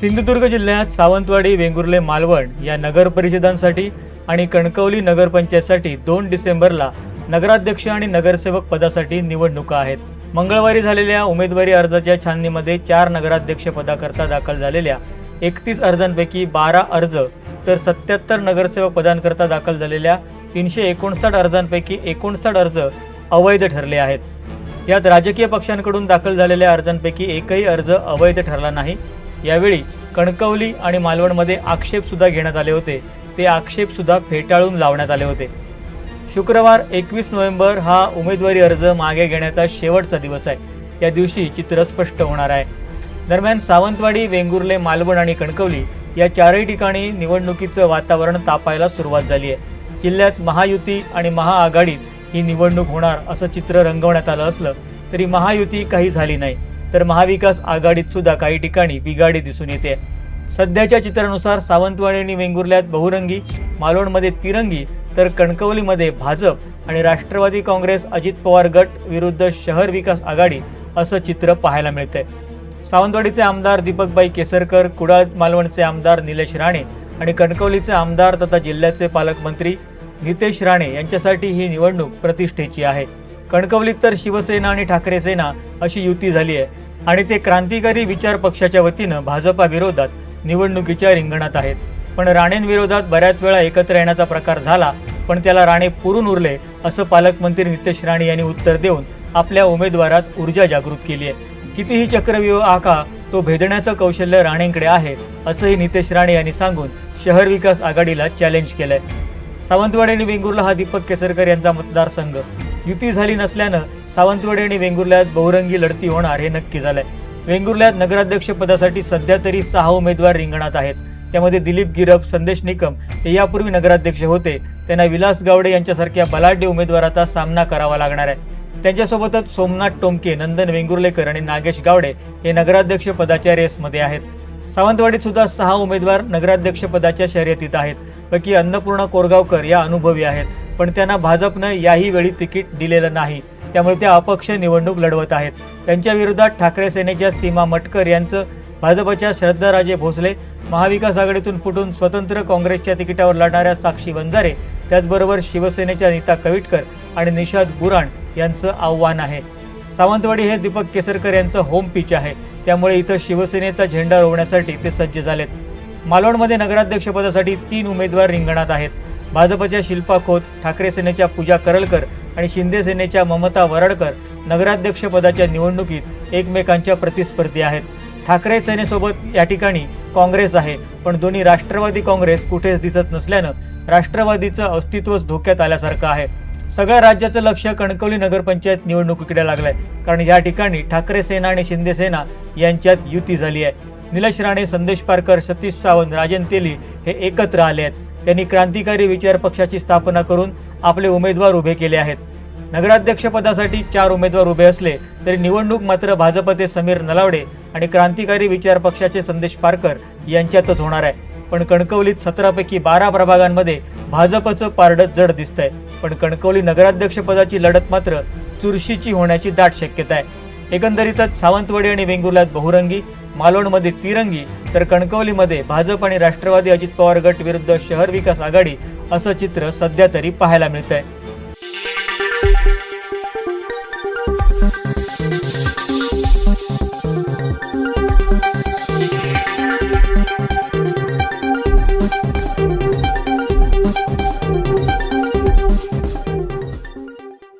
सिंधुदुर्ग जिल्ह्यात सावंतवाडी वेंगुर्ले मालवण या नगर परिषदांसाठी आणि कणकवली नगरपंचायतसाठी दोन डिसेंबरला नगराध्यक्ष आणि नगरसेवक पदासाठी निवडणुका आहेत. मंगळवारी झालेल्या उमेदवारी अर्जाच्या छाननीमध्ये चार नगराध्यक्ष पदाकरता दाखल झालेल्या एकतीस अर्जांपैकी बारा अर्ज तर सत्याहत्तर नगरसेवक पदांकरता दाखल झालेल्या तीनशे एकोणसाठ अर्जांपैकी एकोणसाठ अर्ज अवैध ठरले आहेत. यात राजकीय पक्षांकडून दाखल झालेल्या अर्जांपैकी एकही अर्ज अवैध ठरला नाही. यावेळी कणकवली आणि मालवणमध्ये आक्षेपसुद्धा घेण्यात आले होते. ते आक्षेपसुद्धा फेटाळून लावण्यात आले होते. शुक्रवार एकवीस नोव्हेंबर हा उमेदवारी अर्ज मागे घेण्याचा शेवटचा दिवस आहे. या दिवशी चित्र स्पष्ट होणार आहे. दरम्यान सावंतवाडी वेंगुर्ले मालवण आणि कणकवली या चारही ठिकाणी निवडणुकीचं वातावरण तापायला सुरुवात झाली आहे. जिल्ह्यात महायुती आणि महाआघाडीत ही निवडणूक होणार असं चित्र रंगवण्यात आलं असलं तरी महायुती काही झाली नाही. तर महाविकास आघाडीत सुद्धा काही ठिकाणी बिघाडी दिसून येते. सध्याच्या चित्रानुसार सावंतवाडी आणि वेंगुर्ल्यात बहुरंगी मालवणमध्ये तिरंगी तर कणकवलीमध्ये भाजप आणि राष्ट्रवादी काँग्रेस अजित पवार गट विरुद्ध शहर विकास आघाडी असं चित्र पाहायला मिळतंय. सावंतवाडीचे आमदार दीपकबाई केसरकर कुडाळ मालवणचे आमदार निलेश राणे आणि कणकवलीचे आमदार तथा जिल्ह्याचे पालकमंत्री नितेश राणे यांच्यासाठी ही निवडणूक प्रतिष्ठेची आहे. कणकवलीत तर शिवसेना आणि ठाकरे सेना अशी युती झाली आहे. आणि ते क्रांतिकारी विचार पक्षाच्या वतीनं भाजपा विरोधात निवडणुकीच्या रिंगणात आहेत. पण राणेंविरोधात बऱ्याच वेळा एकत्र येण्याचा प्रकार झाला पण त्याला राणे पुरून उरले असं पालकमंत्री नितेश राणे यांनी उत्तर देऊन आपल्या उमेदवारात ऊर्जा जागृत केली आहे. कितीही चक्रव्यूह आखा तो भेदण्याचं कौशल्य राणेंकडे आहे असंही नितेश राणे यांनी सांगून शहर विकास आघाडीला चॅलेंज केलंय. सावंतवाडी आणि वेंगुर्ला हा दीपक केसरकर यांचा मतदारसंघ युती झाली नसल्यानं सावंतवाडी आणि वेंगुर्ल्यात बहुरंगी लढती होणार हे नक्की झालंय. वेंगुर्ल्यात नगराध्यक्ष पदासाठी सध्या तरी सहा उमेदवार रिंगणात आहेत. त्यामध्ये दिलीप गिरप संदेश निकम हे यापूर्वी नगराध्यक्ष होते. त्यांना विलास गावडे यांच्यासारख्या बलाढ्य उमेदवाराचा सामना करावा लागणार आहे. त्यांच्यासोबतच सोमनाथ टोमके नंदन वेंगुर्लेकर आणि नागेश गावडे हे नगराध्यक्ष पदाच्या रेसमध्ये आहेत. सावंतवाडीत सुद्धा सहा उमेदवार नगराध्यक्ष पदाच्या शर्यतीत आहेत. पैकी अन्नपूर्णा कोरगावकर या अनुभवी आहेत. पण त्यांना भाजपनं याही वेळी तिकीट दिलेलं नाही. त्यामुळे त्या अपक्ष निवडणूक लढवत आहेत. त्यांच्या विरोधात ठाकरे सेनेच्या सीमा मटकर यांचं भाजपच्या श्रद्धाराजे भोसले महाविकास आघाडीतून फुटून स्वतंत्र काँग्रेसच्या तिकिटावर लढणाऱ्या साक्षी वंजारे त्याचबरोबर शिवसेनेच्या नीता कविटकर आणि निषाद बुराण यांचं आव्हान आहे. सावंतवाडी हे दीपक केसरकर यांचं होम पिच आहे. त्यामुळे इथं शिवसेनेचा झेंडा रोवण्यासाठी ते सज्ज झालेत. मालवणमध्ये नगराध्यक्षपदासाठी तीन उमेदवार रिंगणात आहेत. भाजपच्या शिल्पा खोत ठाकरे सेनेच्या पूजा करलकर आणि शिंदे सेनेच्या ममता वरडकर नगराध्यक्षपदाच्या निवडणुकीत एकमेकांच्या प्रतिस्पर्धी आहेत. ठाकरे सेनेसोबत या ठिकाणी काँग्रेस आहे पण दोन्ही राष्ट्रवादी काँग्रेस कुठेच दिसत नसल्यानं राष्ट्रवादीचं अस्तित्वच धोक्यात आल्यासारखं आहे. सगळ्या राज्याचं लक्ष कणकवली नगरपंचायत निवडणुकीकडे लागलंय कारण या ठिकाणी ठाकरे सेना आणि शिंदे सेना यांच्यात युती झाली आहे. निलेश राणे संदेश पारकर सतीश सावंत राजन तेली हे एकत्र आले आहेत. त्यांनी क्रांतिकारी विचार पक्षाची स्थापना करून आपले उमेदवार उभे केले आहेत. नगराध्यक्षपदासाठी चार उमेदवार उभे असले तरी निवडणूक मात्र भाजपचे समीर नलावडे आणि क्रांतिकारी विचार पक्षाचे संदेश पारकर यांच्यातच होणार आहे. पण कणकवलीत सतरापैकी बारा प्रभागांमध्ये भाजपचं पारडं जड दिसतंय. पण कणकवली नगराध्यक्षपदाची लढत मात्र चुरशीची होण्याची दाट शक्यता आहे. एकंदरीतच सावंतवाडी आणि वेंगुर्ल्यात बहुरंगी मालवणमध्ये तिरंगी तर कणकवलीमध्ये भाजप आणि राष्ट्रवादी अजित पवार गट विरुद्ध शहर विकास आघाडी असं चित्र सध्या तरी पाहायला मिळतंय.